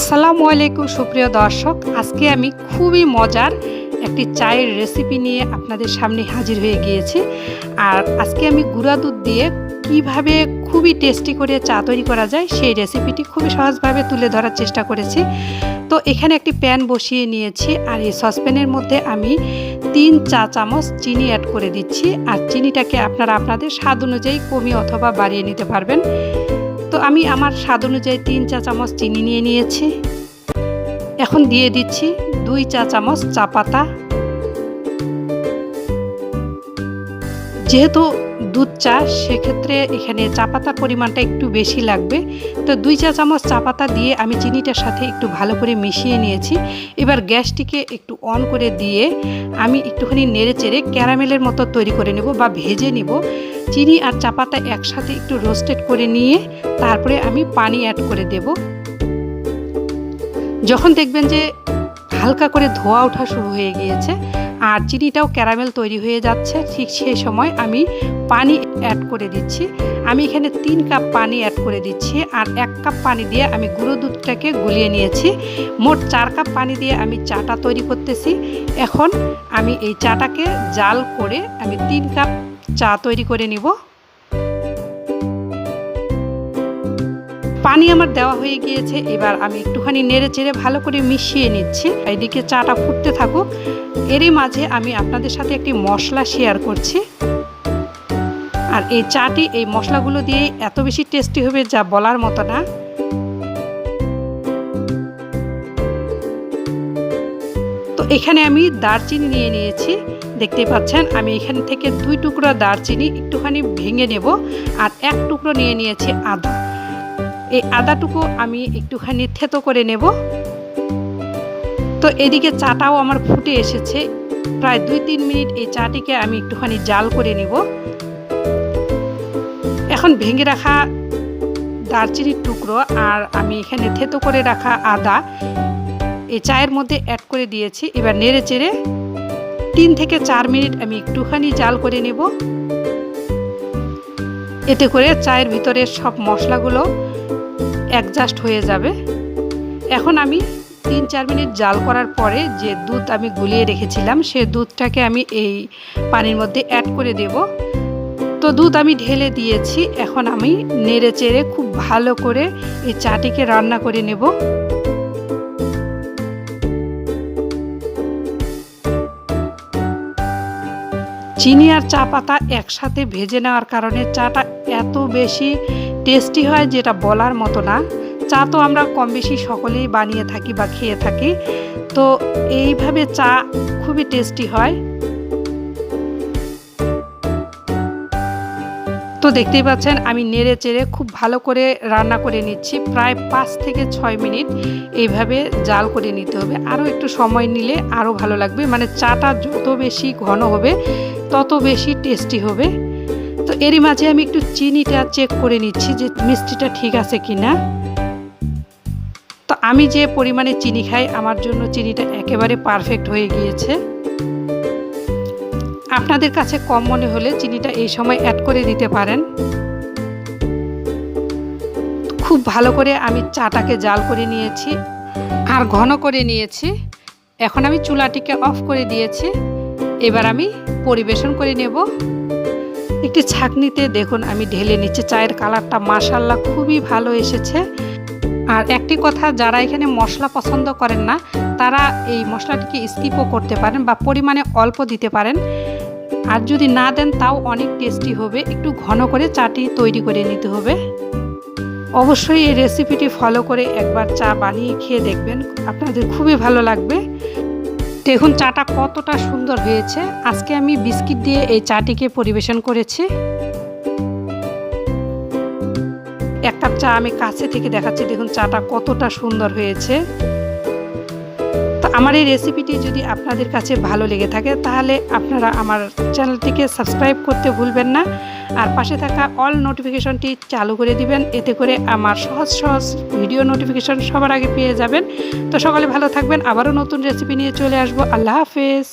আসসালামু আলাইকুম সুপ্রিয় দর্শক। আজকে আমি খুবই মজার একটি চায়ের রেসিপি নিয়ে আপনাদের সামনে হাজির হয়ে গিয়েছি। আর আজকে আমি গুঁড়া দুধ দিয়ে কীভাবে খুবই টেস্টি করে চা তৈরি করা যায়, সেই রেসিপিটি খুবই সহজভাবে তুলে ধরার চেষ্টা করেছি। তো এখানে একটি প্যান বসিয়ে নিয়েছি আর এই সসপ্যানের মধ্যে আমি তিন চা চামচ চিনি অ্যাড করে দিচ্ছি। আর চিনিটাকে আপনারা আপনাদের স্বাদ অনুযায়ী কমিয়ে অথবা বাড়িয়ে নিতে পারবেন। আমি আমার স্বাদ অনুযায়ী তিন চা চামচ চিনি নিয়ে নিয়েছি। এখন দিয়ে দিচ্ছি দুই চা চামচ চা পাতা। যেহেতু দুধ চা, সেক্ষেত্রে এখানে চা পাতার পরিমাণটা একটু বেশি লাগবে। তো দুই চা চামচ চা পাতা দিয়ে আমি চিনিটার সাথে একটু ভালো করে মিশিয়ে নিয়েছি। এবার গ্যাসটিকে একটু অন করে দিয়ে আমি একটুখানি নেড়ে চেড়ে ক্যারামেলের মতো তৈরি করে নেব বা ভেজে নেব। চিনি আর চা পাতা একসাথে একটু রোস্টেড করে নিয়ে তারপরে আমি পানি অ্যাড করে দেব। যখন দেখবেন যে হালকা করে ধোয়া ওঠা শুরু হয়ে গিয়েছে আর চিনিটাও ক্যারামেল তৈরি হয়ে যাচ্ছে। ঠিক সেই সময় আমি পানি অ্যাড করে দিচ্ছি। আমি এখানে তিন কাপ পানি অ্যাড করে দিচ্ছি আর এক কাপ পানি দিয়ে আমি গুঁড়ো দুধটাকে গুলিয়ে নিয়েছি। মোট চার কাপ পানি দিয়ে আমি চাটা তৈরি করতেছি। এখন আমি এই চাটাকে জাল করে আমি তিন কাপ চা তৈরি করে নিব। পানি আমার দেওয়া হয়ে গিয়েছে। এবার আমি একটুখানি নেড়ে চেড়ে ভালো করে মিশিয়ে নিচ্ছি। এইদিকে চাটা ফুটতে থাকুক। এরই মাঝে আমি আপনাদের সাথে একটি মশলা শেয়ার করছি। আর এই চাটি, এই মশলাগুলো দিয়ে এত বেশি টেস্টি হবে যা বলার মতো না। তো এখানে আমি দারচিনি নিয়ে নিয়েছি। দেখতে পাচ্ছেন, আমি এখান থেকে দুই টুকরো দারচিনি একটুখানি ভেঙে নেব। আর এক টুকরো নিয়ে নিয়েছি আদা। এই আদাটুকু আমি একটুখানি থেতো করে নেব। তো এদিকে চাটাও আমার ফুটে এসেছে। প্রায় দুই তিন মিনিট এই চাটিকে আমি একটুখানি জাল করে নেব। এখন ভেঙে রাখা দারচিনির টুকরো আর আমি এখানে থেতো করে রাখা আদা, এই চায়ের মধ্যে অ্যাড করে দিয়েছি। এবার নেড়ে চেড়ে তিন থেকে চার মিনিট আমি একটুখানি জাল করে নেব। এতে করে চায়ের ভিতরে সব মশলাগুলো অ্যাডজাস্ট হয়ে যাবে। এখন আমি তিন চার মিনিট জাল করার পরে যে দুধ আমি গুলিয়ে রেখেছিলাম, সে দুধটাকে আমি এই পানির মধ্যে অ্যাড করে দেব। তো দুধ আমি ঢেলে দিয়েছি, এখন আমি নেড়ে চেড়ে খুব ভালো করে এই চাটিকে রান্না করে নেব। চিনি আর চা পাতা একসাথে ভেজে নেওয়ার কারণে চাটা এত বেশি টেস্টি হয় যেটা বলার মতো না। চা তো আমরা কম বেশি সকলেই বানিয়ে থাকি বা খেয়ে থাকি। তো এইভাবে চা খুবই টেস্টি হয়। তো দেখতেই পাচ্ছেন, আমি নেড়ে চেড়ে খুব ভালো করে রান্না করে নিচ্ছি। প্রায় পাঁচ থেকে ছয় মিনিট এইভাবে জাল করে নিতে হবে। আরও একটু সময় নিলে আরও ভালো লাগবে। মানে চাটা যত বেশি ঘন হবে, তত বেশি টেস্টি হবে। এরই মাঝে আমি একটু চিনিটা চেক করে নিচ্ছি যে মিষ্টিটা ঠিক আছে কি না তো আমি যে পরিমাণে চিনি খাই, আমার জন্য চিনিটা একেবারে পারফেক্ট হয়ে গিয়েছে। আপনাদের কাছে কম মনে হলে চিনিটা এই সময় অ্যাড করে দিতে পারেন। খুব ভালো করে আমি চাটাকে জাল করে নিয়েছি আর ঘন করে নিয়েছি। এখন আমি চুলাটিকে অফ করে দিয়েছি। এবার আমি পরিবেশন করে নেব। একটি ছাকনিতে দেখুন, আমি ঢেলে নিচ্ছি। চায়ের কালারটা মাসাল্লাহ খুবই ভালো এসেছে। আর একটি কথা, যারা এখানে মশলা পছন্দ করেন না, তারা এই মশলাটিকে স্কিপও করতে পারেন বা পরিমাণে অল্প দিতে পারেন। আর যদি না দেন, তাও অনেক টেস্টি হবে। একটু ঘন করে চাটি তৈরি করে নিতে হবে। অবশ্যই এই রেসিপিটি ফলো করে একবার চা বানিয়ে খেয়ে দেখবেন। আপনাদের খুবই ভালো লাগবে। দেখুন, চাটা কতটা সুন্দর হয়েছে। আজকে আমি বিস্কিট দিয়ে এই চাটিকে পরিবেশন করেছি। এক কাপ চা আমি কাছে থেকে দেখাচ্ছি। দেখুন, চাটা কতটা সুন্দর হয়েছে। আমার এই রেসিপিটি যদি আপনাদের কাছে ভালো লেগে থাকে, তাহলে আপনারা আমার চ্যানেলটিকে সাবস্ক্রাইব করতে ভুলবেন না। আর পাশে থাকা অল নোটিফিকেশনটি চালু করে দিবেন, এতে করে আমার সহজ সহজ ভিডিও নোটিফিকেশন সবার আগে পেয়ে যাবেন। তো সকালে ভালো থাকবেন, আবারও নতুন রেসিপি নিয়ে চলে আসব। আল্লাহ হাফেজ।